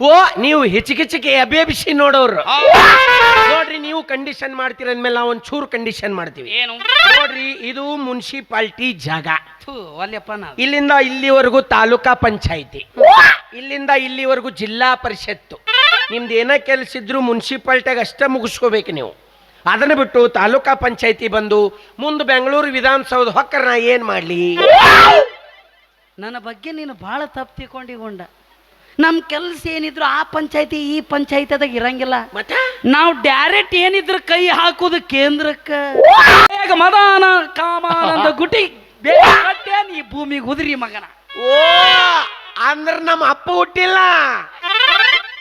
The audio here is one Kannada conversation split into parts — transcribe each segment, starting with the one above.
ಓ ನೀವು ಹಿಚಿಕಿಚಿಗೆ ಅಬೇಬಿಸಿ ನೋಡೋರು. ನೋಡ್ರಿ ನೀವು ಕಂಡೀಷನ್ ಮಾಡ್ತೀರ ಅಂದ್ಮೇಲೆ ನಾವು ಒಂಚೂರು ಕಂಡೀಷನ್ ಮಾಡ್ತೀವಿ. ಏನು? ನೋಡ್ರಿ ಇದು ಮುನ್ಸಿಪಾಲ್ಟಿ ಜಾಗ. ಥೂ ಒಲ್ಲೆಪ್ಪ ನಾ ಇಲ್ಲಿಂದ ಇಲ್ಲಿವರೆಗೂ ತಾಲೂಕಾ ಪಂಚಾಯಿತಿ. ಇಲ್ಲಿಂದ ಇಲ್ಲಿವರೆಗೂ ಜಿಲ್ಲಾ ಪರಿಷತ್ತು. ನಿಮ್ದು ಏನ ಕೆಲಸ ಇದ್ರು ಮುನ್ಸಿಪಾಲ್ಟಿಯಾಗ ಅಷ್ಟೇ ಮುಗಿಸ್ಕೋಬೇಕು ನೀವು. ಅದನ್ನ ಬಿಟ್ಟು ತಾಲೂಕಾ ಪಂಚಾಯಿತಿ ಬಂದು ಮುಂದೆ ಬೆಂಗಳೂರು ವಿಧಾನಸೌಧ ಹೊಕ್ಕರ ನಾ ಏನ್ ಮಾಡ್ಲಿ? ನನ್ನ ಬಗ್ಗೆ ನೀನು ಬಹಳ ತಪ್ಪು ನಮ್ಮ ಕೆಲಸ ಏನಿದ್ರು ಆ ಪಂಚಾಯತಿ ಈ ಪಂಚಾಯತಿದಾಗ ಇರಂಗಿಲ್ಲ. ಮತ್ತೆ? ನಾವು ಡೈರೆಕ್ಟ್ ಏನಿದ್ರು ಕೈ ಹಾಕುದು ಕೇಂದ್ರಕ್ಕೆ. ಬೇಗ ಮದಾನ ಕಾಮಾನಂದ ಗುಟಿ ಬೇಗ ಕಟ್ಟೆ ನೀ ಭೂಮಿಗೆ ಉದ್ರಿ ಮಗನ. ಓ ಅಂದ್ರ ನಮ್ಮ ಅಪ್ಪ ಹುಟ್ಟಿಲ್ಲ.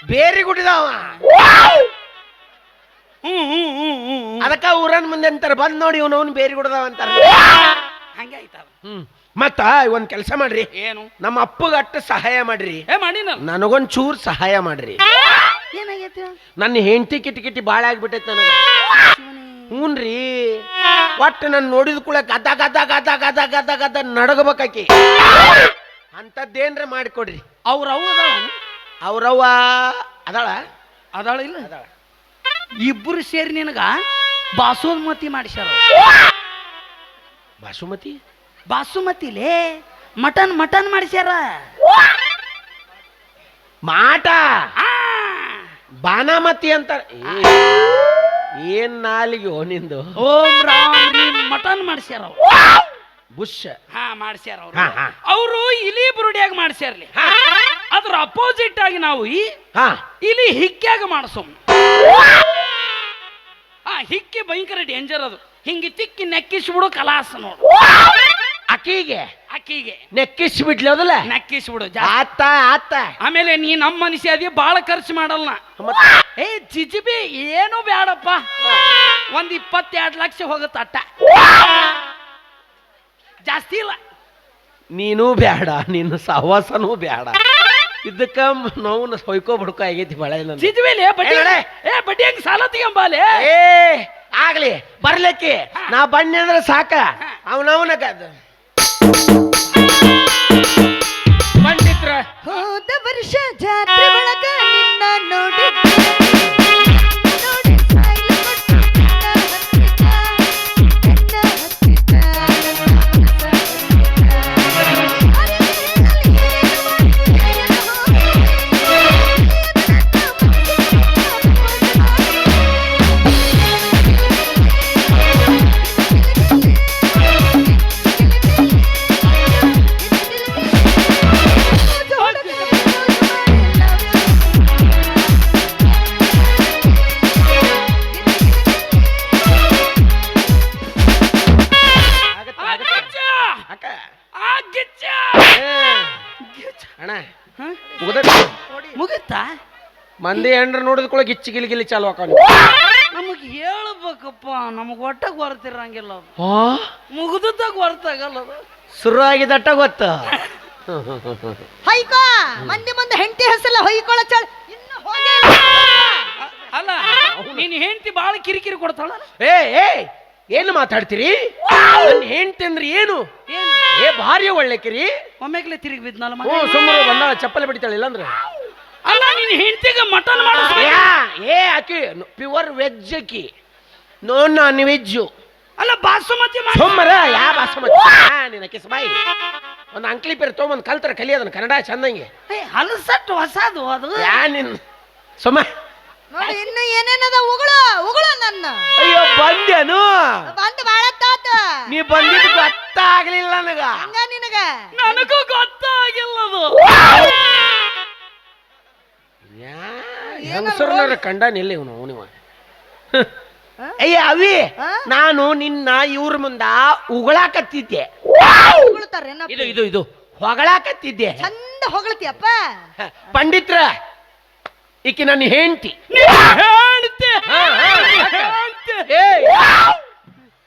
ಬೇರೆ ಹ್ಮ್. ಅದಕ್ಕ ಊರನ್ ಮುಂದೆ ಅಂತಾರೆ ಬಂದ್ ನೋಡಿ ಇವನವನ್ ಬೇರೆ ಗುಡದವ ಅಂತಾರೆ. ಹಂಗೆ ಆಯ್ತಾವ. ಹ್ಮ್. ಮತ್ತ ಒಂದ್ ಕೆಲಸ ಮಾಡ್ರಿ. ಏನು? ನಮ್ಮ ಅಪ್ಪಗ ಅಟ್ಟ ಸಹಾಯ ಮಾಡ್ರಿ. ಏ ನನಗೊಂದ್ ಚೂರ್ ಸಹಾಯ ಮಾಡ್ರಿ. ಏನಾಗೈತೆ? ನನ್ನ ಹೆಂಡತಿ ಕಿಟಿ ಕಿಟಿ ಬಾಳ ಆಗ್ಬಿಟ್ಟೈತೆ ನನಗ. ಹ್ಞೂನ್ರಿ ಒಟ್ಟು ನಾನು ನೋಡಿದ ಕೂಡ ಗದ ಗದ ಗದ ಗದ ಗದ ಗದ ನಡಗಬೇಕಾಕಿ. ಅಂಥದ್ದೇನ್ರ ಮಾಡಿಕೊಡ್ರಿ. ಅವ್ರ ಅವು ಅದಾಳ? ಅವ್ರವ್ವ ಅದಾಳ? ಅದಾಳ ಇಲ್ಲ? ಅದಾಳ. ಇಬ್ಬರು ಸೇರಿ ನಿನಗ ಬಾಸುಮತಿ ಮಾಡಿಸ್ಯಾರ ಬಾಸುಮತಿ? ಬಾಸುಮತಿಲೇ ಮಟನ್ ಮಟನ್ ಮಾಡಿಸ್ಯಾರ. ಮಾಟ? ಆ, ಬಾನಾಮತಿ ಅಂತ ಏನ್ ನಾಲಿಗೆ ನಿಂದು? ಓಂ ರಾಮ್ ರೀಂ ಮಟನ್ ಮಾಡಿಸ್ಯಾರ ಅವ್ರು. ಬುಷ್. ಹಾ ಮಾಡಿಸ್ಯಾರ ಅವ್ರು. ಅವರು ಇಲಿ ಬುರುಡಿಯಾಗಿ ಮಾಡಿಸ್ಯಾರ್ಲಿ. ಅದ್ರ ಅಪೋಸಿಟ್ ಆಗಿ ನಾವು ಈ ಹಾ. ಇಲಿ ಹಿಕ್ಕ್ಯಾಗ ಮಾಡಿಸೋಮ್. ಹಾ ಹಿಕ್ಕಿ ಭಯಂಕರ ಡೇಂಜರ್ ಅದು. ಹಿಂಗೆ ತಿಕ್ಕಿ ನೆಕ್ಕಿಸ್ಬಿಡು ಕಲಾಸ ನೋಡು. ಅಕ್ಕಿಗೆ. ಅಕ್ಕಿಗೆ. ನೆಕ್ಕಿಸ್ ಬಿಡ್ಲಿ ಅದಲ್ಲ ನೆಕ್ಕಿಸ್ಬಿಡು ಜಾಸ್ತಿ ಆತ ಆತ. ಆಮೇಲೆ ನೀ ನಮ್ಮ ಮನುಷ್ಯ ಅದಿ ಬಾಳ ಖರ್ಚು ಮಾಡಲ್ಲ ಮತ್ತ? ಏ ಜಿಜಿಬಿ ಏನು ಬೇಡಪ್ಪ ಒಂದ್ ಇಪ್ಪತ್ತೆರಡು ಲಕ್ಷ ಹೋಗುತ್ತೆ ಅಟ್ಟ. ಜಾಸ್ತಿ ಇಲ್ಲ. ನೀನು ಬೇಡ ನಿನ್ನ ಸಹವಾಸನೂ ಬೇಡ ಇದಕ್ಕ ನಾವು ಸೊಯ್ಕೋ ಬಡ್ಕೋ ಆಗೈತಿ ಬಳೆ ನಂದು. ಜಿಜಿಬಿಲಿ ಬಡ್ಡಿ ಏ. ಏ ಬಡ್ಡಿ ಹೆಂಗ್ ಸಾಲ ತಗೊಂಬಾಲೆ ಏ ಆಗ್ಲಿ ಬರ್ಲಿಕ್ಕೆ. ನಾ ಬನ್ನಿ ಅಂದ್ರೆ ಸಾಕ. ಅವನವನ ಪಂಡಿತ್ರ ಮಂದಿ ಹೆಂಡ್ರ ನೋಡಿದ ಕೂಡ ಗಿಚ್ಚಿ ಗಿಲಿ ಗಿಲಿ ಚಾಲು ಹಾಕ ನಮಗ್ ಹೇಳ್ಬೇಕಪ್ಪ ನಮಗ್ ಒಟ್ಟಾಗ ಗೊರ್ತಿರಂಗಿಲ್ಲ ಅದು. ಮುಗಿದಾಗ ಗೊರ್ತಾಗಲ್ಲ ಅದು. ಶುರು ಆಗಿದಟ್ಟ ಗೊತ್ತ? ಹೊಯ್ಕೋ ಮಂದಿ ಮುಂದೆ ಹೆಂಡತಿ ಹೆಸಲ್ಲ ಹೊಯ್ಕೊಳ ಚಳ ಇನ್ನು ಹೋಗೇ ಇಲ್ಲ. ಅಲ್ಲ ನೀನ್ ಹೆಂಡತಿ ಬಾಳ ಕಿರಿಕಿರಿ ಕೊಡ್ತಾಳ? ಏ ಏ ಏನು ಮಾತಾಡ್ತೀರಿ? ನನ್ನ ಹೆಂಡ್ತಿ ಅಂದ್ರೆ ಏನು? ಏನು? ಏ ಭಾರಿ ಒಳ್ಳೆ ಕಿರಿ? ಒಮ್ಮೆಗ್ಲೆ ತಿರುಗಿ ಬಿದ್ನಲ್ಲ ಮಗ ಹ್ಞೂ ಸುಮ್ಮನೆ ಬಂದಾಳ ಚಪ್ಪಲಿ ಬಿಡ್ತಾಳೆ ಇಲ್ಲಂದ್ರೆ. ಅಲ್ಲ ನೀನ್ ಹೆಂಡತಿಗೆ ಮಟನ್ ಮಾಡಿಸ್ ಯಾ ಏ ಆಕಿ ಪ್ಯೂರ್ ವೆಜ್ ಆಕಿ ನೋ ನಾನ್ ವೆಜ್ಜು ಅಲ್ಲ ಬಾಸುಮತಿ ಮಾಡಿ ಸೋಮರ ಯಾ ಬಾಸುಮತಿ. ಆ, ನಿನ್ನ ಕಿಸ್ ಬಾಯಿ. ಒಂದು ಅಂಕ್ಲಿ ಪೇರ್ ತೊಗೊಂಬಂದು ಕಲ್ತರ ಕಲಿಯೋದನ್ನ ಕನ್ನಡ ಚಂದಂಗೆ. ಹಲಸಟ್ಟು ಹೊಸದು ಅದು. ಯಾ ನಿನ್ ಸೋಮ ನೋಡಿ ಇನ್ನು ಏನೇನದ ಉಗುಳು ಉಗುಳು ನನ್ನ. ಅಯ್ಯೋ ಬಂದೆನು ಬಂದು ಬಾಳ ತಾತ. ನೀ ಬಂದಿದ್ದು ಗೊತ್ತಾಗ್ಲಿಲ್ಲ ನನಗ. ಹಂಗ ನಿನಗ? ನನಗೂ ಗೊತ್ತಾಗಿಲ್ಲ ಹೆಂಗಸರ್ನಾರ ಕಂಡ ನಿಲ್ಲ ಇವನು ಅವನಿವ. ಅಯ್ಯ ಅವಿ ನಾನು ನಿನ್ನ ಇವ್ರ ಮುಂದ ಉಗಳಾಕತ್ತಿದ್ದೆ. ಇದು ಇದು ಇದು? ಹೊಗಳಾಕತ್ತಿದ್ದೆ. ಚಂದ ಹೊಗಳ್ತಿಯಪ್ಪ. ಪಂಡಿತ್ರ ಈಕಿ ನನ್ನ ಹೆಂಡತಿ.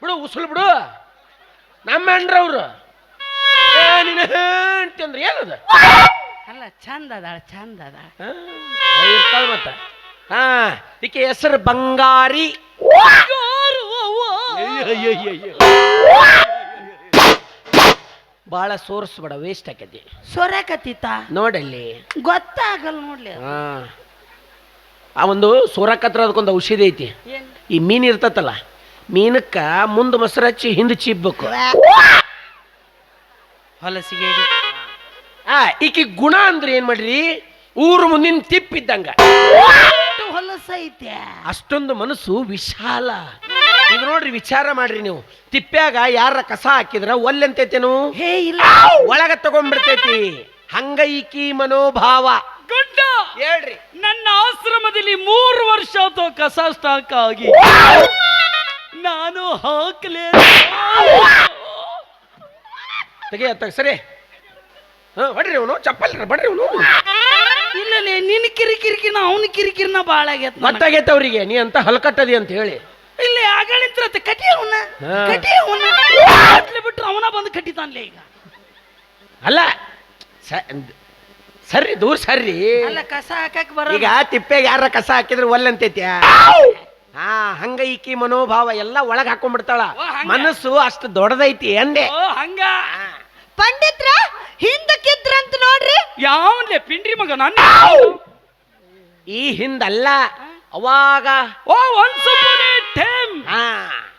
ಬಿಡು ಉಸುಲ್ ಬಿಡು. ನಮ್ಮ ಹೆಂಡ್ರವ್ರು. ನಿನ್ನ ಹೆಂಡತಿ ಅಂದ್ರೆ ಏನದ? ಅಲ್ಲ, ಚಂದ ಅದಾಳ ಚಂದ ಅದಾಳ. ಮತ್ತ. ಹಾ, ಈಕೆ ಹೆಸರು ಬಂಗಾರಿ. ಬಹಳ ಸೋರ್ಸ್ಬೇಡ ವೇಸ್ಟ್ ಆಕೈತಿ ಸೊರಕತ್ತಿತ್ತ ನೋಡಲ್ಲಿ ಗೊತ್ತಾಗಲ್ಲ ನೋಡ್ಲಿ ಆ ಒಂದು ಸೋರಕತ್ರ ಅದಕ್ಕೊಂದು ಔಷಧಿ ಐತಿ ಈ ಮೀನು ಇರ್ತತಲ್ಲ ಮೀನಕ್ಕ ಮುಂದೆ ಮೊಸರು ಹಚ್ಚಿ ಹಿಂದೆ ಚಿಬ್ಬಬೇಕು ಹೊಲಸಿಗೆ ಆ ಈಕಿ ಗುಣ ಅಂದ್ರೆ ಏನ್ ಮಾಡ್ರಿ? ಊರು ಮುಂದಿನ ತಿಪ್ಪಿದ್ದಂಗ. ಹೊಲಸೈತೆ ಅಷ್ಟೊಂದು ಮನಸ್ಸು ವಿಶಾಲ. ಈಗ ನೋಡ್ರಿ ವಿಚಾರ ಮಾಡ್ರಿ ನೀವು. ತಿಪ್ಪ್ಯಾಗ ಯಾರ ಕಸ ಹಾಕಿದ್ರ ಒಲ್ಲೆಂತೈತೇನು ಹೇ ಇಲ್ಲ. ಒಳಗ ತಗೊಂಡ್ಬಿಡ್ತೈತಿ. ಹಂಗ ಈಕಿ ಮನೋಭಾವ. ಗಂಡ! ಹೇಳ್ರಿ. ನನ್ನ ಆಶ್ರಮದಲ್ಲಿ ಮೂರು ವರ್ಷ ಆಯ್ತು ಕಸ ಸ್ಟಾಕ್ ಆಗಿ. ನಾನು ಹಾಕಲೇ ತೆಗೆಯ ಸರಿ. ಹಾ ಹೊಡ್ರಿ ಅವನು ಚಪ್ಪಲ್ ಬಡ್ರಿ ಅವನು. ಇಲ್ಲ ನಿನ್ನ ಕಿರಿಕಿರಿಕಿನ ಅವನ ಕಿರಿಕಿರಿನ ಭಾಳ ಆಗೈತೆ ಗೊತ್ತಾಗೈತೆ ಅವರಿಗೆ ನೀ ಅಂತ ಹಲ್ಕಟ್ಟದಿ ಅಂತ ಹೇಳಿ. ಇಲ್ಲಿ ಆಗಳಿಂತ್ರ ಕಟಿ ಅವನ. ಕಟ್ಟಿ ಕಟಿ ಅವನ. ಬಿಟ್ರೆ ಅವನ ಬಂದು ಕಟ್ಟಿತಾನ್ಲೆ ಈಗ. ಅಲ್ಲ ಸರಿ ದೂರ್ ಸರಿ ಅಲ್ಲ ಕಸ ಹಾಕಕ್ ಬರ ಈಗ ತಿಪ್ಪೆಗೆ ಯಾರ ಕಸ ಹಾಕಿದ್ರೆ ಒಲ್ಲಂತೈತಿ ಹಾ ಹಂಗ ಈಕಿ ಮನೋಭಾವ ಎಲ್ಲ ಒಳಗ್ ಹಾಕೊಂಡ್ಬಿಡ್ತಾಳ? ಮನಸ್ಸು ಅಷ್ಟು ದೊಡ್ಡದೈತಿ ಅಂದೆ. ಹಂಗ. ಪಂಡಿತ್ರ ಹಿಂದಕ್ಕಿದ್ರಂತ ನೋಡ್ರಿ. ಯಾವನ್ಲೆ ಪಿಂಡ್ರಿ ಮಗ ನನ್ನ ಈ ಹಿಂದಲ್ಲ ಅವಾಗ ಓ ಒನ್ಸ್ ಟೈಮ್ ಹಾ.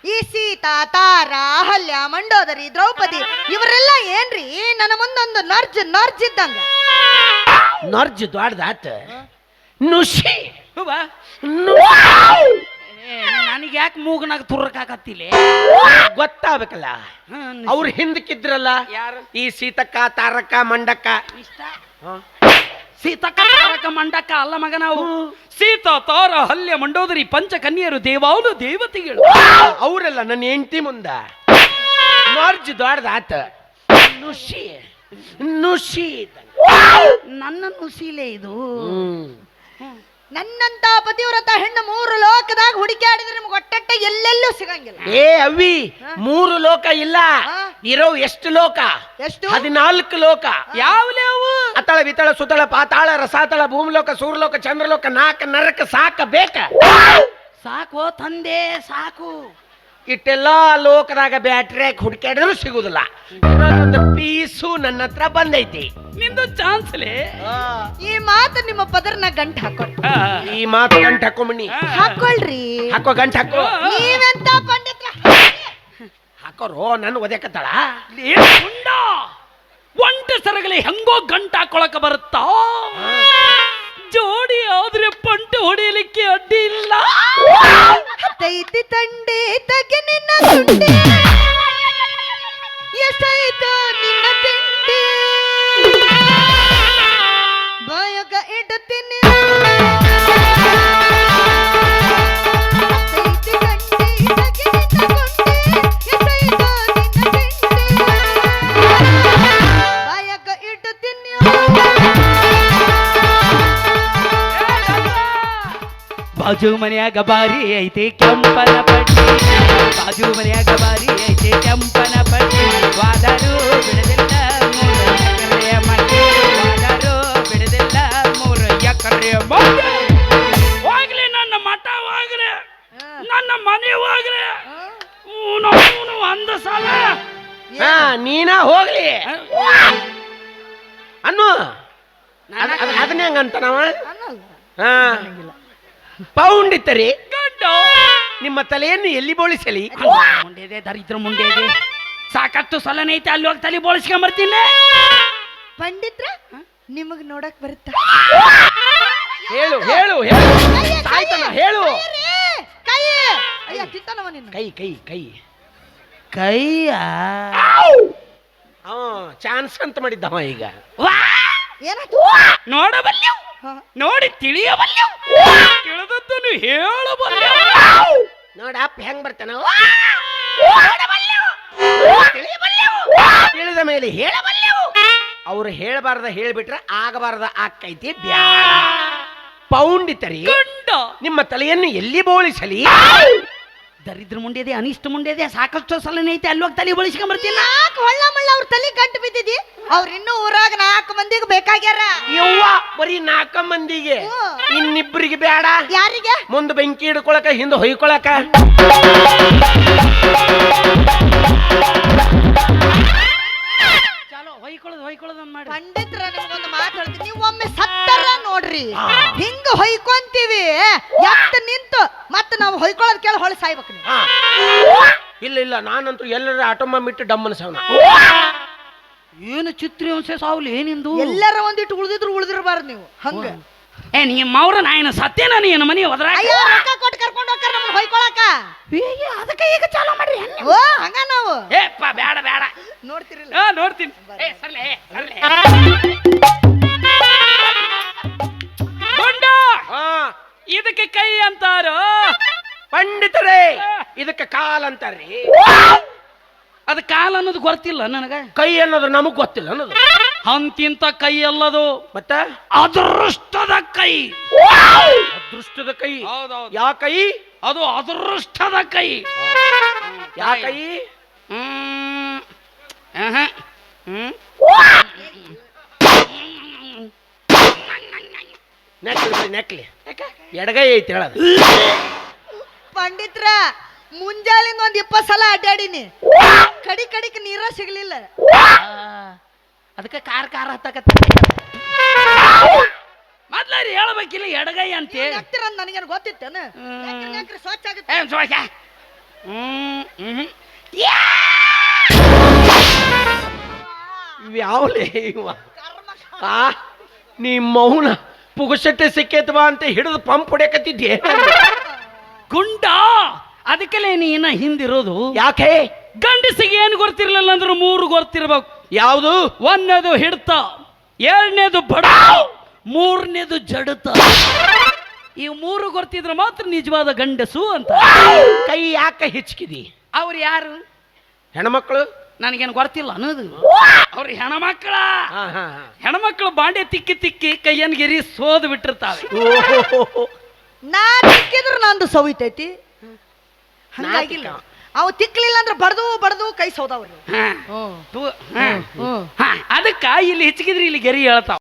ಈ ಸೀತಾ ತಾರ ಅಹಲ್ಯ ಮಂಡೋದರಿ ದ್ರೌಪದಿ ಇವರೆಲ್ಲ ಏನ್ರಿ? ನನ್ನ ಮುಂದೊಂದು ನರ್ಜ್ ನರ್ಜ್ ಇದ್ದಂಗ. ನರ್ಜ್ ದೊಡ್ಡದಾತ. ನುಷಿ. ಹೂವಾ? ನನಗೆ ಯಾಕೆ ಮೂಗನಾಗ ತುರ್ರಕಾಕತ್ತಿಲ್ಲ ಗೊತ್ತಾಗಬೇಕಲ್ಲ. ಅವ್ರು ಹಿಂದಕ್ಕಿದ್ರಲ್ಲ ಯಾರು? ಈ ಸೀತಕ್ಕ ತಾರಕ್ಕ ಮಂಡಕ್ಕ. ಇಷ್ಟ. ಸೀತಕ್ಕ ತಾರಕ ಮಂಡಕ್ಕ ಅಲ್ಲ ಮಗ ನಾವು. ಸೀತಾ ತಾರ ಹಲ್ಯ ಮಂಡೋದರಿ ಪಂಚಕನ್ಯರು ದೇವಾಲು ದೇವತೆಗಳು. ಅವರೆಲ್ಲ ನನ್ನ ಹೆಂಡತಿ ಮುಂದ. ನರ್ಜ್ ದೊಡ್ಡದಾತ ನುಷಿ. ನುಷಿ. ನನ್ನ ನುಸಿಲೆ ಇದು. ನನ್ನಂತ ಪತಿವ್ರತ ಹೆಣ್ಣು ಮೂರು ಲೋಕದಾಗ ಹುಡುಕಾಡಿದ್ರೆ ನಿಮ್ಗೆ ಒಟ್ಟಟ್ಟ ಎಲ್ಲೆಲ್ಲೂ ಸಿಗಂಗಿಲ್ಲ. ಏ ಅವಿ ಮೂರು ಲೋಕ ಇಲ್ಲ. ಹಾ? ಇರೋ ಎಷ್ಟು ಲೋಕ? ಎಷ್ಟು? ಹದಿನಾಲ್ಕು ಲೋಕ. ಯಾವ ಅತಳ ವಿತಳ ಸುತಳ ಪಾತಾಳ ರಸಾತಳ ಭೂಮಿಲೋಕ ಸೂರ್ಯಲೋಕ ಚಂದ್ರಲೋಕ ನಾಕ ನರಕ ಸಾಕ ಬೇಕ? ಸಾಕು ತಂದೆ ಸಾಕು. ಇಟ್ಟೆಲ್ಲ ಲೋಕದಾಗ ಬ್ಯಾಟ್ರಿ ಹುಡುಕಾಡಿದ್ರು ಸಿಗುದಿಲ್ಲ. ಒಂದು ಪೀಸು ನನ್ನ ಹತ್ರ ಬಂದೈತಿ. ನಿಂದು ಚಾನ್ಸ್ಲೆ ಈ ಮಾತು ನಿಮ್ಮ ಪದರ್ನ ಗಂಟ್ ಹಾಕೋ ಈ ಮಾತು ಗಂಟು ಹಾಕೊಂಬಣ್ಣಿ ಹಾಕೊಳ್ರಿ. ಹಾಕೋ ಗಂಟು ಹಾಕೋ. ನೀವೆಂತ ಪಂಡಿತ್ರ ಹಾಕೋರು ನನ್ನ ಒದಕತ್ತಳ ಉಂಡ ಒಂಟ ಸರಗಲಿ ಹೆಂಗೋ ಗಂಟ ಹಾಕೊಳಕ ಬರುತ್ತಾ? ಜೋಡಿ ಆದ್ರೆ ಪಂಟು ಹೊಡೆಯಲಿಕ್ಕೆ ಅಡ್ಡಿ ಇಲ್ಲ. ಹತ್ತೈತಿ ತಂಡೆ ತಗೆ ನಿನ್ನ ತುಂಡೆ. ಎಷ್ಟಾಯ್ತು ನಿನ್ನ ತಿಂಡಿ. ಬಾಜು ಮನೆಯಾಗ ಬಾರಿ ಐತೆ ಕೆಂಪನ ಪಟ್ಟಿ. ಬಾಜು ಮನೆಯಾಗ ಬಾರಿ ಐತೆ ಕೆಂಪನ ಪಟ್ಟಿ. ವಾದರು ಬಿಡದಿಲ್ಲ ಮೂರು ಎಕರೆಯ ಮಟ್ಟಿ. ವಾದರು ಬಿಡದಿಲ್ಲ ಮೂರು ಎಕರೆಯ ಮಟ್ಟಿ. ಹೋಗ್ಲಿ ನನ್ನ ಮಠ ಹೋಗ್ಲಿ. ನನ್ನ ಮನೆ ಹೋಗ್ಲಿ. ಅಂದ ಸಾಲ. ಹಾ ನೀನ ಹೋಗ್ಲಿ. ಅನ್ನು. ಅದ್- ಅದ್- ಅದನ್ನ ಹೆಂಗಂತ ನಾವ? ಹಾ. ಪೌಂಡ್ ಇತ್ತರಿ ಗಂಡ. ನಿಮ್ಮ ತಲೆಯನ್ನು ಎಲ್ಲಿ ಬೋಳಿಸಲಿ? ಮುಂಡೆ ಇದೆ ದರಿದ್ರ ಮುಂಡೆ ಇದೆ. ಸಾಕಷ್ಟು ಸಲನೆ ಐತೆ ಅಲ್ಲಿ ಹೋಗಿ ತಲೆ ಬೋಳಿಸ್ಕೊಂಬರ್ತೀನಿ. ಪಂಡಿತ್ರ ನಿಮಗ್ ನೋಡಕ್ ಬರುತ್ತ? ಹೇಳು ಹೇಳು ಹೇಳು. ಸಾಯ್ತನ ಹೇಳು. ಕೈ ಅಯ್ಯ ಕಿತ್ತನವ ನಿನ್ನ ಕೈ ಕೈ ಕೈ. ಕೈಯ? ಚಾನ್ಸ್ ಅಂತ ಮಾಡಿದ್ದವ ಈಗ. ಏನಾಯ್ತು? ನೋಡಬಲ್ಲೆ ಹಾ. ನೋಡಿ ತಿಳಿಯಬಲ್ಲೆ ತಿಳಿದದ್ದನ್ನು ಹೇಳಬಲ್ಲೆ ನೋಡ ಅಪ್ಪ ಹೆಂಗ್ ಬರ್ತಾನ? ತಿಳಿದ ಮೇಲೆ ಹೇಳಬಲ್ಲೆವು? ಅವ್ರು ಹೇಳಬಾರ್ದ ಹೇಳ್ಬಿಟ್ರೆ ಆಗಬಾರ್ದ ಆಕೈತಿ ಬ್ಯಾಡ. ಪೌಂಡಿತರಿ ನಿಮ್ಮ ತಲೆಯನ್ನು ಎಲ್ಲಿ ಬೋಳಿಸಲಿ? ದರಿದ್ರ ಮುಂಡೆ ಇದೆ ಅನಿಷ್ಟ ಮುಂಡೆ ಇದೆ ಸಾಕಷ್ಟು ಸಲನೆ ಐತೆ ಅಲ್ಲಿ ಹೋಗಿ ತಲೆ ಬಳಸ್ಕೊಂಡ್ಬರ್ತೀನಿ ನಾಲ್ಕು ಹೊಳ್ಳ ಮಳ್ಳ ಅವ್ರ ತಲೆ ಗಂಟು ಬಿದ್ದಿದಿ? ಅವ್ರ ಇನ್ನೂ ಊರಾಗ ನಾಲ್ಕು ಮಂದಿಗೆ ಬೇಕಾಗ್ಯಾರ. ಯವ್ವ! ಬರೀ ನಾಲ್ಕ ಮಂದಿಗೆ. ಇನ್ನಿಬ್ಬರಿಗೆ ಬೇಡ. ಯಾರಿಗೆ? ಮುಂದೆ ಬೆಂಕಿ ಹಿಡ್ಕೊಳಕ ಹಿಂದೆ ಹೊಯ್ಕೊಳಕ. ಹೊಯ್ಕೊಳ್ಳೋದನ್ನ ಮಾಡಿ ಪಂಡಿತ್ರ ನಿಮ್ಗೊಂದು ಮಾತು ಹೇಳ್ತೀನಿ. ನೀವು ಒಮ್ಮೆ ಸತ್ತರ ನೋಡ್ರಿ. ಹಿಂಗ ಹೊಯ್ಕೊಂತೀವಿ. ಎತ್ತ ನಿಂತು ಮತ್ತೆ ನಾವು ಹೊಯ್ಕೊಳ್ಳೋದ್ ಕೇಳಿ ಹೊಳಿ ಸಾಯ್ಬೇಕು ನೀವು. ಹಾ. ಇಲ್ಲ ಇಲ್ಲ ನಾನಂತೂ ಎಲ್ಲರ ಆಟೋಮ ಮಿಟ್ಟು ಡಮ್ಮನ ಸವನ. ಏನು ಚಿತ್ರಿ ಒಂದ್ಸೆ ಸಾವ್ಲಿ ಏನಿಂದು ಎಲ್ಲರ ಒಂದಿಟ್ಟು ಉಳ್ದಿದ್ರು ಉಳ್ದಿರ್ಬಾರ್ದು ನೀವು. ಹಂಗ. ಏ ನಿಮ್ಮ ಅವ್ರ ನಾಯನ ಸತ್ಯನ ನೀನು ಮನಿ ಹೋದ್ರ ಅಯ್ಯೋ ರೊಕ್ಕ ಕೊಟ್ಟು ಅನ್ನೋದು ಗೊತ್ತಿಲ್ಲ ನನಗೆ. ಕೈ ಅನ್ನೋದು ನಮಗ್ ಗೊತ್ತಿಲ್ಲ ಅನ್ನೋದು. ಅಂತಿಂತ ಕೈ ಅಲ್ಲದು. ಮತ್ತೆ? ಅದೃಷ್ಟದ ಕೈ. ಅದೃಷ್ಟದ ಕೈ. ಹೌದೌದು. ಯಾ ಕೈ? ಅದು ಅದೃಷ್ಟದ ಕೈ. ಯಾ ಕೈ? ಹ್ಮ್. ಆಹಾ. ಹ್ಮ್. ನೆಕ್ಲಿ ನೆಕ್ಲಿ. ಎಡಗೈ ಐತಿ ಹೇಳದು. ಪಂಡಿತ್ರ ಮುಂಜಾಲಿಂದ ಒಂದ್ ಇಪ್ಪತ್ತು ಸಲ ಅಡ್ಡಾಡಿನಿ ಕಡಿ ಕಡಿಕ್ ನೀರ ಸಿಗ್ಲಿಲ್ಲ. ಅದಕ್ಕೆ ಕಾರ್ ಕಾರ್ ಹತ್ತಕತ್ತ. ಮೊದ್ಲಾರಿ ಹೇಳ್ಬೇಕಿಲ್ಲ ಎಡಗೈ ಅಂತೇಳಿ ಯಾಕ್ತಿರಂತ ನನಗೇನು ಗೊತ್ತಿತ್ತೇನು. ಯಾಕ್ರಿ- ಯಾಕ್ರಿ ಸ್ವಚ್ಛ ಆಗುತ್ತೆ. ಏನ್ ಇವ್ ಇವ? ಆ ನೀ ಮೌನ ಪುಗಸಟ್ಟೆ ಸಿಕ್ಕೇತ್ ಅಂತ ಹಿಡಿದು ಪಂಪ್ ಹೊಡೆಯಕತ್ತಿದ್ದೆ ಗುಂಡ ಅದಕ್ಕಲೇ ನೀನ ಹಿಂದಿರೋದು. ಯಾಕೆ? ಗಂಡಸಿಗೆ ಏನು ಗೊತ್ತಿರಲಿಲ್ಲ ಅಂದ್ರೆ ಮೂರು ಗೊತ್ತಿರ್ಬೇಕು. ಯಾವುದು? ಒಂದನೇದು ಹಿಡ್ತ ಎರಡನೇದು ಬಡ ಮೂರನೇದು ಜಡತ. ಈ ಮೂರು ಗೊತ್ತಿದ್ರೆ ಮಾತ್ರ ನಿಜವಾದ ಗಂಡಸು ಅಂತ. ಕೈ ಯಾಕೆ ಹಿಚ್ಕಿದಿ? ಅವ್ರು ಯಾರು? ಹೆಣ್ಮಕ್ಳು? ನನಗೇನು ಗೊತ್ತಿಲ್ಲ ಅನ್ನೋದು. ಅವ್ರು ಹೆಣ್ಮಕ್ಳ. ಹಾ ಹಾ ಹಾ. ಹೆಣ್ಮಕ್ಳು ಬಾಂಡೆ ತಿಕ್ಕಿ ತಿಕ್ಕಿ ಕೈಯನ್ನು ಗಿರಿ ಸೋದ್ ಬಿಟ್ಟಿರ್ತಾವೆ. ನಾ ತಿಕ್ಕಿದ್ರು ನಂದು ಸವಿತೈತಿ. ಹಂಗಾಗಿಲ್ಲ. ಅವು ತಿಕ್ಲಿಲ್ಲ ಅಂದ್ರೆ ಬಡದು ಬಡದು ಕೈ ಸೌದವ್ರಿ. ಅದಕ್ಕ ಇಲ್ಲಿ ಹೆಚ್ಚಿಗಿದ್ರೆ ಇಲ್ಲಿ ಗೆರಿ ಹೇಳ್ತಾವ.